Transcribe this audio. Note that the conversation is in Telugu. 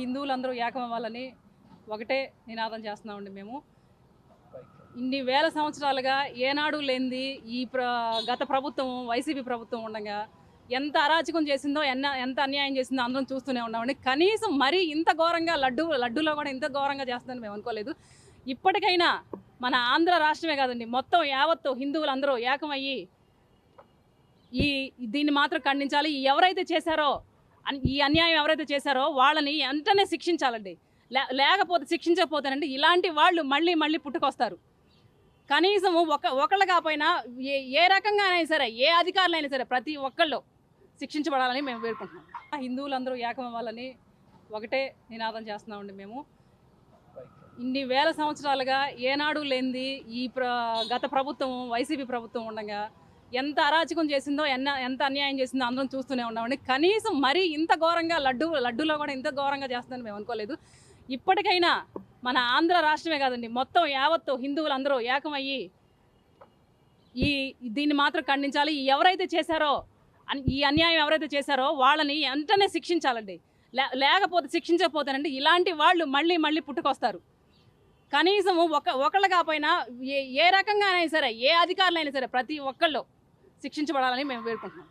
హిందువులందరూ ఏకమవ్వాలని ఒకటే నినాదం చేస్తున్నామండి మేము. ఇన్ని వేల సంవత్సరాలుగా ఏనాడు లేనిది ఈ ప్ర గత ప్రభుత్వం వైసీపీ ప్రభుత్వం ఉండగా ఎంత అరాచకం చేసిందో ఎన్న ఎంత అన్యాయం చేసిందో అందరం చూస్తూనే ఉన్నామండి. కనీసం మరీ ఇంత ఘోరంగా లడ్డు లడ్డూలో కూడా ఇంత ఘోరంగా చేస్తుందని మేము అనుకోలేదు. ఇప్పటికైనా మన ఆంధ్ర రాష్ట్రమే కాదండి మొత్తం యావత్తు హిందువులందరూ ఏకమయ్యి ఈ దీన్ని మాత్రం ఖండించాలి. ఎవరైతే చేశారో ఈ అన్యాయం ఎవరైతే చేశారో వాళ్ళని వెంటనే శిక్షించాలండి. లే- లేకపోతే శిక్షించకపోతేనండి ఇలాంటి వాళ్ళు మళ్ళీ మళ్ళీ పుట్టుకొస్తారు. కనీసం ఒక ఒకళ్ళు కాకపోయినా ఏ ఏ రకంగా అయినా సరే ఏ అధికారులైనా సరే ప్రతి ఒక్కళ్ళు శిక్షించబడాలని మేము వేడుకుంటున్నాం. హిందువులందరూ ఏకమవ్వాలని ఒకటే నినాదం చేస్తున్నామండి మేము. ఇన్ని వేల సంవత్సరాలుగా ఏనాడు లేనిది ఈ ప్ర గత ప్రభుత్వం వైసీపీ ప్రభుత్వం ఉండగా ఎంత అరాచకం చేసిందో ఎన్న ఎంత అన్యాయం చేసిందో అందరం చూస్తూనే ఉన్నామండి. కనీసం మరీ ఇంత ఘోరంగా లడ్డు లడ్డూలో కూడా ఇంత ఘోరంగా చేస్తుందని మేము అనుకోలేదు. ఇప్పటికైనా మన ఆంధ్ర రాష్ట్రమే కాదండి మొత్తం యావత్తు హిందువులందరూ ఏకమయ్యి ఈ దీన్ని మాత్రం ఖండించాలి. ఎవరైతే చేశారో అన్- ఈ అన్యాయం ఎవరైతే చేశారో వాళ్ళని వెంటనే శిక్షించాలండి. లేకపోతే శిక్షించకపోతేనండి ఇలాంటి వాళ్ళు మళ్ళీ మళ్ళీ పుట్టుకొస్తారు. కనీసం ఒక ఒకళ్ళు కాకపోయినా ఏ ఏ రకంగా అయినా సరే ఏ అధికారులైనా సరే ప్రతి ఒక్కళ్ళు శిక్షించబడాలని మేము వేడుకుంటున్నాం.